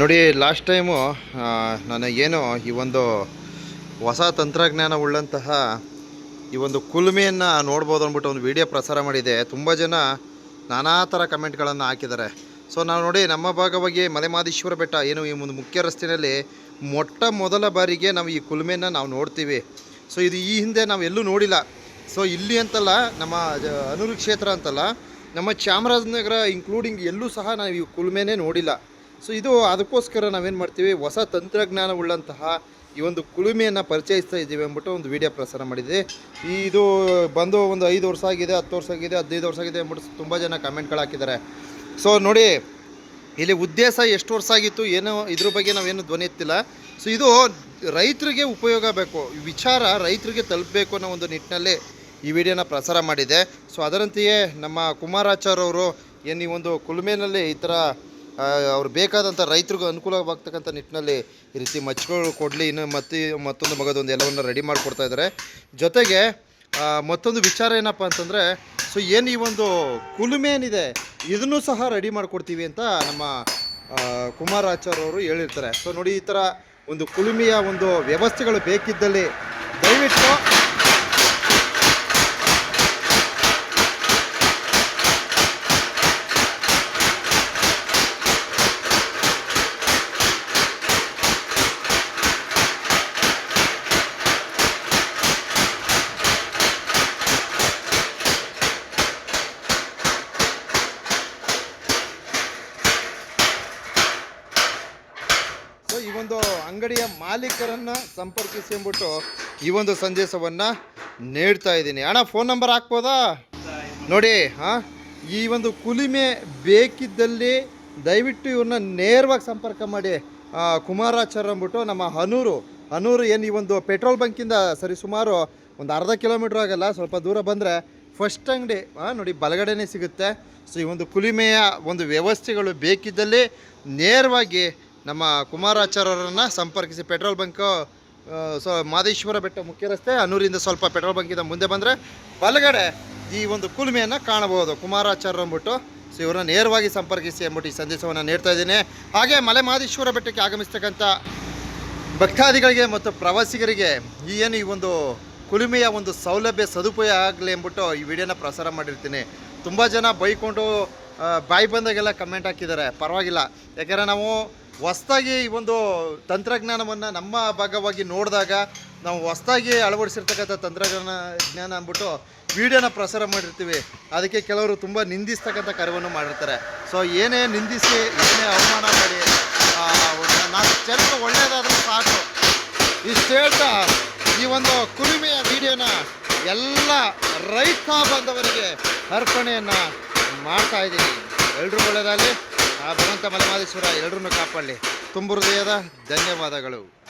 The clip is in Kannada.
ನೋಡಿ ಲಾಸ್ಟ್ ಟೈಮು ಏನು ಈ ಒಂದು ಹೊಸ ತಂತ್ರಜ್ಞಾನ ಉಳ್ಳಂತಹ ಈ ಒಂದು ಕುಲುಮೆಯನ್ನು ನೋಡ್ಬೋದು ಅಂದ್ಬಿಟ್ಟು ಒಂದು ವಿಡಿಯೋ ಪ್ರಸಾರ ಮಾಡಿದೆ. ತುಂಬ ಜನ ನಾನಾ ಥರ ಕಮೆಂಟ್ಗಳನ್ನು ಹಾಕಿದ್ದಾರೆ. ಸೊ ನಾವು ನೋಡಿ, ನಮ್ಮ ಭಾಗವಾಗಿ ಮಲೆಮಾದೇಶ್ವರ ಬೆಟ್ಟ, ಏನು ಈ ಒಂದು ಮುಖ್ಯ ರಸ್ತೆಯಲ್ಲಿ ಮೊಟ್ಟ ಮೊದಲ ಬಾರಿಗೆ ನಾವು ಈ ಕುಲುಮೆನ ನಾವು ನೋಡ್ತೀವಿ. ಸೊ ಇದು ಈ ಹಿಂದೆ ನಾವು ಎಲ್ಲೂ ನೋಡಿಲ್ಲ. ಸೊ ಇಲ್ಲಿ ಅಂತಲ್ಲ, ನಮ್ಮ ಅನೂರು ಕ್ಷೇತ್ರ ಅಂತಲ್ಲ, ನಮ್ಮ ಚಾಮರಾಜನಗರ ಇನ್ಕ್ಲೂಡಿಂಗ್ ಎಲ್ಲೂ ಸಹ ನಾವು ಈ ಕುಲುಮೆನೇ ನೋಡಿಲ್ಲ. ಸೊ ಇದು ಅದಕ್ಕೋಸ್ಕರ ನಾವೇನು ಮಾಡ್ತೀವಿ? ಹೊಸ ತಂತ್ರಜ್ಞಾನವುಳ್ಳಂತಹ ಈ ಒಂದು ಕುಲುಮೆಯನ್ನು ಪರಿಚಯಿಸ್ತಾ ಇದ್ದೀವಿ ಅಂದ್ಬಿಟ್ಟು ಒಂದು ವಿಡಿಯೋ ಪ್ರಸಾರ ಮಾಡಿದೆ ಇದು ಬಂದು ಒಂದು ಐದು ವರ್ಷ ಆಗಿದೆ, ಹತ್ತು ವರ್ಷ ಆಗಿದೆ, ಹದಿನೈದು ವರ್ಷ ಆಗಿದೆ ಅಂದ್ಬಿಟ್ಟು ತುಂಬ ಜನ ಕಮೆಂಟ್ಗಳು ಹಾಕಿದ್ದಾರೆ. ಸೊ ನೋಡಿ, ಇಲ್ಲಿ ಉದ್ದೇಶ ಎಷ್ಟು ವರ್ಷ ಆಗಿತ್ತು, ಏನೋ ಇದ್ರ ಬಗ್ಗೆ ನಾವೇನು ಧ್ವನಿ ಎತ್ತಿಲ್ಲ. ಸೊ ಇದು ರೈತರಿಗೆ ಉಪಯೋಗ ಬೇಕು, ವಿಚಾರ ರೈತರಿಗೆ ತಲುಪಬೇಕು ಅನ್ನೋ ಒಂದು ನಿಟ್ಟಿನಲ್ಲಿ ಈ ವಿಡಿಯೋನ ಪ್ರಸಾರ ಮಾಡಿದೆ. ಸೊ ಅದರಂತೆಯೇ ನಮ್ಮ ಕುಮಾರಾಚಾರ್ಯವರು ಏನು ಈ ಒಂದು ಕುಲುಮೆನಲ್ಲಿ ಈ ಥರ ಅವ್ರು ಬೇಕಾದಂಥ ರೈತರಿಗೂ ಅನುಕೂಲವಾಗ್ತಕ್ಕಂಥ ನಿಟ್ಟಿನಲ್ಲಿ ಈ ರೀತಿ ಮಚ್ಚಗಳು ಕೊಡಲಿ, ಇನ್ನು ಮತ್ತೆ ಮತ್ತೊಂದು ಮಗದೊಂದು ಎಲ್ಲವನ್ನು ರೆಡಿ ಮಾಡಿಕೊಡ್ತಾ ಇದ್ದಾರೆ. ಜೊತೆಗೆ ಮತ್ತೊಂದು ವಿಚಾರ ಏನಪ್ಪ ಅಂತಂದರೆ ಸೊ ಏನು ಈ ಒಂದು ಕುಲುಮೆ ಏನಿದೆ, ಇದನ್ನು ಸಹ ರೆಡಿ ಮಾಡಿಕೊಡ್ತೀವಿ ಅಂತ ನಮ್ಮ ಕುಮಾರ್ ಆಚಾರ್ಯ ಅವರು ಹೇಳಿರ್ತಾರೆ. ಸೊ ನೋಡಿ ಈ ಥರ ಒಂದು ಕುಲುಮೆಯ ಒಂದು ವ್ಯವಸ್ಥೆಗಳು ಬೇಕಿದ್ದಲ್ಲಿ ದಯವಿಟ್ಟು ಈ ಒಂದು ಅಂಗಡಿಯ ಮಾಲೀಕರನ್ನು ಸಂಪರ್ಕಿಸಿ ಅಂದ್ಬಿಟ್ಟು ಈ ಒಂದು ಸಂದೇಶವನ್ನು ನೀಡ್ತಾ ಇದ್ದೀನಿ. ಅಣ್ಣ ಫೋನ್ ನಂಬರ್ ಹಾಕ್ಬೋದಾ? ನೋಡಿ, ಹಾಂ, ಈ ಒಂದು ಕುಲಿಮೆ ಬೇಕಿದ್ದಲ್ಲಿ ದಯವಿಟ್ಟು ಇವ್ರನ್ನ ನೇರವಾಗಿ ಸಂಪರ್ಕ ಮಾಡಿ. ಕುಮಾರಾಚಾರ್ಯ ಅಂದ್ಬಿಟ್ಟು ನಮ್ಮ ಹನೂರು ಹನೂರು ಏನು ಈ ಒಂದು ಪೆಟ್ರೋಲ್ ಬಂಕಿಂದ ಸರಿ ಸುಮಾರು ಒಂದು ಅರ್ಧ ಕಿಲೋಮೀಟ್ರ್ ಆಗಲ್ಲ, ಸ್ವಲ್ಪ ದೂರ ಬಂದರೆ ಫಸ್ಟ್ ಅಂಗಡಿ ನೋಡಿ ಬಲಗಡೆನೇ ಸಿಗುತ್ತೆ. ಸೊ ಈ ಒಂದು ಕುಲಿಮೆಯ ಒಂದು ವ್ಯವಸ್ಥೆಗಳು ಬೇಕಿದ್ದಲ್ಲಿ ನೇರವಾಗಿ ನಮ್ಮ ಕುಮಾರಾಚಾರ್ಯರನ್ನು ಸಂಪರ್ಕಿಸಿ ಪೆಟ್ರೋಲ್ ಬಂಕು ಸೊ ಮಾದೇಶ್ವರ ಬೆಟ್ಟ ಮುಖ್ಯ ರಸ್ತೆ, ಅನೂರಿಂದ ಸ್ವಲ್ಪ ಪೆಟ್ರೋಲ್ ಬಂಕಿಂದ ಮುಂದೆ ಬಂದರೆ ಬಲಗಡೆ ಈ ಒಂದು ಕುಲುಮೆಯನ್ನು ಕಾಣಬಹುದು. ಕುಮಾರಾಚಾರ್ಯ ಅಂದ್ಬಿಟ್ಟು, ಸೊ ಇವ್ರನ್ನ ನೇರವಾಗಿ ಸಂಪರ್ಕಿಸಿ ಅಂದ್ಬಿಟ್ಟು ಈ ಸಂದೇಶವನ್ನು ನೀಡ್ತಾ ಇದ್ದೀನಿ. ಹಾಗೆ ಮಲೆ ಮಹದೇಶ್ವರ ಬೆಟ್ಟಕ್ಕೆ ಆಗಮಿಸ್ತಕ್ಕಂಥ ಭಕ್ತಾದಿಗಳಿಗೆ ಮತ್ತು ಪ್ರವಾಸಿಗರಿಗೆ ಈ ಏನು ಈ ಒಂದು ಕುಲುಮೆಯ ಒಂದು ಸೌಲಭ್ಯ, ಸದುಪಯೋಗ ಆಗಲಿ ಅಂದ್ಬಿಟ್ಟು ಈ ವಿಡಿಯೋನ ಪ್ರಸಾರ ಮಾಡಿರ್ತೀನಿ. ತುಂಬ ಜನ ಬೈಕೊಂಡು ಬಾಯಿ ಬಂದಾಗೆಲ್ಲ ಕಮೆಂಟ್ ಹಾಕಿದ್ದಾರೆ. ಪರವಾಗಿಲ್ಲ. ಯಾಕಂದರೆ ನಾವು ಹೊಸ್ದಾಗಿ ಈ ಒಂದು ತಂತ್ರಜ್ಞಾನವನ್ನು ನಮ್ಮ ಭಾಗವಾಗಿ ನೋಡಿದಾಗ ನಾವು ಹೊಸ್ದಾಗಿ ಅಳವಡಿಸಿರ್ತಕ್ಕಂಥ ತಂತ್ರಜ್ಞಾನ ಜ್ಞಾನ ಅಂದ್ಬಿಟ್ಟು ವಿಡಿಯೋನ ಪ್ರಸಾರ ಮಾಡಿರ್ತೀವಿ. ಅದಕ್ಕೆ ಕೆಲವರು ತುಂಬ ನಿಂದಿಸ್ತಕ್ಕಂಥ ಕಾರ್ಯವನ್ನು ಮಾಡಿರ್ತಾರೆ. ಸೊ ಏನೇ ನಿಂದಿಸಿ, ಏನೇ ಅವಮಾನ ಮಾಡಿ ನಾಲ್ಕು ಜನಕ್ಕೆ ಒಳ್ಳೆಯದಾದರೂ ಸಾಕು. ಇಷ್ಟು ಹೇಳ್ತಾ, ಈ ಒಂದು ಕುರಿಮೆಯ ವಿಡಿಯೋನ ಎಲ್ಲ ರೈತ ಬಂದವರಿಗೆ ಅರ್ಪಣೆಯನ್ನು ಮಾಡ್ತಾ ಇದ್ದೀನಿ. ಎಲ್ಲರೂ ಒಳ್ಳೆಯದಾಗಲಿ ಆ ಭಗವಂತ ಮಲಮಾದೇಶ್ವರ ಎಲ್ಲರನ್ನೂ ಕಾಪಾಡಲಿ. ತುಂಬ ಹೃದಯದ ಧನ್ಯವಾದಗಳು.